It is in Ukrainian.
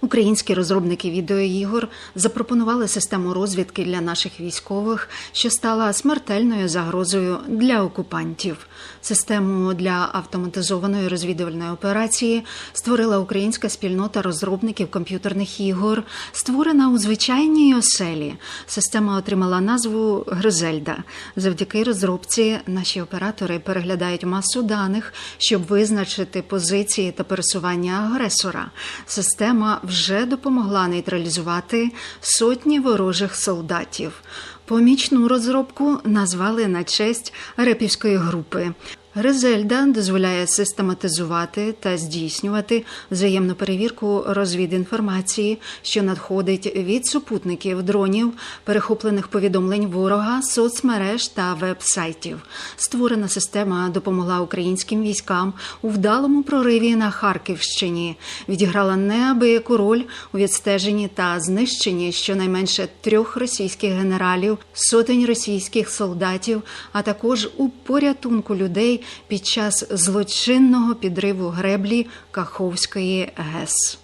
Українські розробники відеоігор запропонували систему розвідки для наших військових, що стала смертельною загрозою для окупантів. Систему для автоматизованої розвідувальної операції створила українська спільнота розробників комп'ютерних ігор, створена у звичайній оселі. Система отримала назву Гризельда. Завдяки розробці наші оператори переглядають масу даних, щоб визначити позиції та пересування агресора. Система вже допомогла нейтралізувати сотні ворожих солдатів. Помічну розробку назвали на честь репівської групи. Гризельда дозволяє систематизувати та здійснювати взаємну перевірку розвідінформації, що надходить від супутників дронів, перехоплених повідомлень ворога, соцмереж та веб-сайтів. Створена система допомогла українським військам у вдалому прориві на Харківщині, відіграла неабияку роль у відстеженні та знищенні щонайменше трьох російських генералів, сотень російських солдатів, а також у порятунку людей під час злочинного підриву греблі Каховської ГЕС.